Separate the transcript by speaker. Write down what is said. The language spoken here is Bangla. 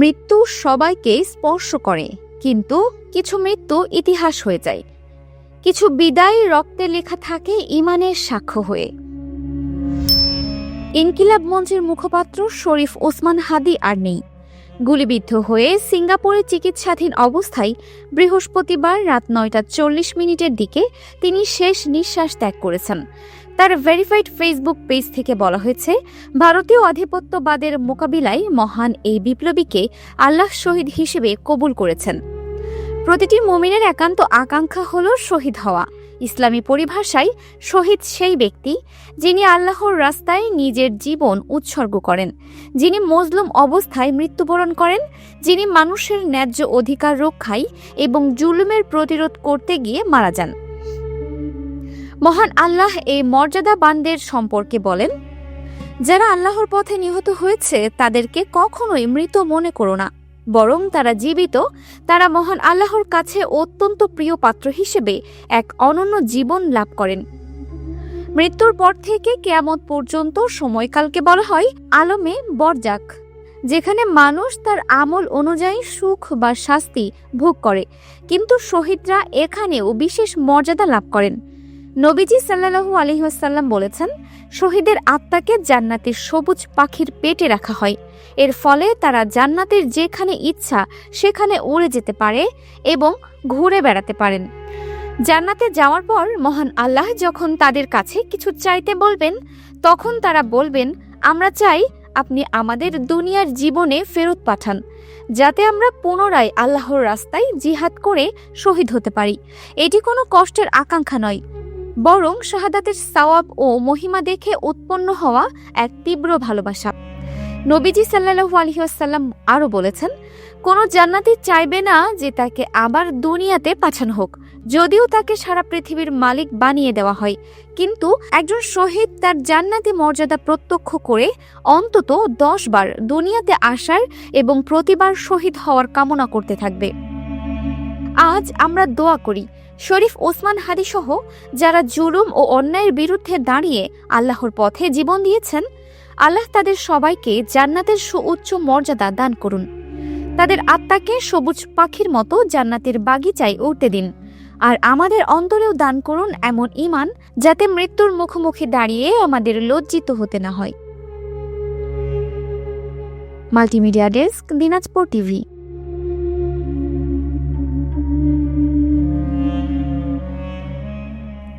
Speaker 1: মৃত্যু সবাইকে স্পর্শ করে, কিন্তু কিছু মৃত্যু ইতিহাস হয়ে যায়। কিছু বিদায় রক্তে লেখা থাকে ইমানের সাক্ষ্য হয়ে। ইনকিলাব মঞ্চের মুখপাত্র শরীফ ওসমান হাদি আর নেই। গুলিবিদ্ধ হয়ে সিঙ্গাপুরে চিকিৎসাধীন অবস্থায় বৃহস্পতিবার রাত নয়টা চল্লিশ মিনিটের দিকে তিনি শেষ নিঃশ্বাস ত্যাগ করেছেন। তার ভেরিফাইড ফেসবুক পেজ থেকে বলা হয়েছে, ভারতীয় আধিপত্যবাদের মোকাবিলায় মহান এই বিপ্লবীকে আল্লাহ শহীদ হিসেবে কবুল করেছেন। প্রতিটি মুমিনের একান্ত আকাঙ্ক্ষা হল শহীদ হওয়া। ইসলামী পরিভাষায়, শহীদ সেই ব্যক্তি যিনি আল্লাহর রাস্তায় নিজের জীবন উৎসর্গ করেন, যিনি মজলুম অবস্থায় মৃত্যুবরণ করেন, যিনি মানুষের ন্যায্য অধিকার রক্ষায় এবং জুলুমের প্রতিরোধ করতে গিয়ে মারা যান। মহান আল্লাহ এই মর্যাদা মর্যাদাবানদের সম্পর্কে বলেন, যারা আল্লাহর পথে নিহত হয়েছে, তাদেরকে কখনোই মৃত মনে করো না। বরং তারা জীবিত, তারা মহান আল্লাহর কাছে অত্যন্ত প্রিয় পাত্র হিসেবে এক অনন্য জীবন লাভ করেন। মৃত্যুর পর থেকে কেয়ামত পর্যন্ত সময়কালকে বলা হয় আলমে বরজাক, যেখানে মানুষ তার আমল অনুযায়ী সুখ বা শাস্তি ভোগ করে। কিন্তু শহীদরা এখানেও বিশেষ মর্যাদা লাভ করেন। নবীজি সাল্লাহু আলহিহাসাল্লাম বলেছেন, শহীদের আত্মাকে জান্নাতের সবুজ পাখির পেটে রাখা হয়। এর ফলে তারা জান্নাতের যেখানে ইচ্ছা সেখানে উড়ে যেতে পারে এবং ঘুরে বেড়াতে পারেন। জান্নাতে যাওয়ার পর মহান আল্লাহ যখন তাদের কাছে কিছু চাইতে বলবেন, তখন তারা বলবেন, আমরা চাই আপনি আমাদের দুনিয়ার জীবনে ফেরত পাঠান, যাতে আমরা পুনরায় আল্লাহর রাস্তায় জিহাদ করে শহীদ হতে পারি। এটি কোনো কষ্টের আকাঙ্ক্ষা নয়। বরং শাহাদাতের সওয়াব ও মহিমা দেখে উৎপন্ন হওয়া এক তীব্র ভালোবাসা। নবীজি সাল্লাহু আলহিহাসাল্লাম আরও বলেছেন, কোনো জান্নাতি চাইবে না যে তাকে আবার দুনিয়াতে পাঠানো হোক। যদিও তাকে সারা পৃথিবীর মালিক বানিয়ে দেওয়া হয়, কিন্তু একজন শহীদ তার জান্নাতি মর্যাদা প্রত্যক্ষ করে অন্তত দশ বার দুনিয়াতে আসার এবং প্রতিবার শহীদ হওয়ার কামনা করতে থাকবে। আজ আমরা দোয়া করি শরীফ, ওসমান হাদি সহ যারা জুলুম ও অন্যায়ের বিরুদ্ধে দাঁড়িয়ে আল্লাহর পথে জীবন দিয়েছেন, আল্লাহ তাদের সবাইকে জান্নাতের সুউচ্চ মর্যাদা দান করুন। তাদের আত্মাকে সবুজ পাখির মতো জান্নাতের বাগিচায় উঠতে দিন। আর আমাদের অন্তরেও দান করুন এমন ইমান যাতে মৃত্যুর মুখোমুখি দাঁড়িয়ে আমাদের লজ্জিত হতে না হয়। Multimedia desk, Dinajpur TV.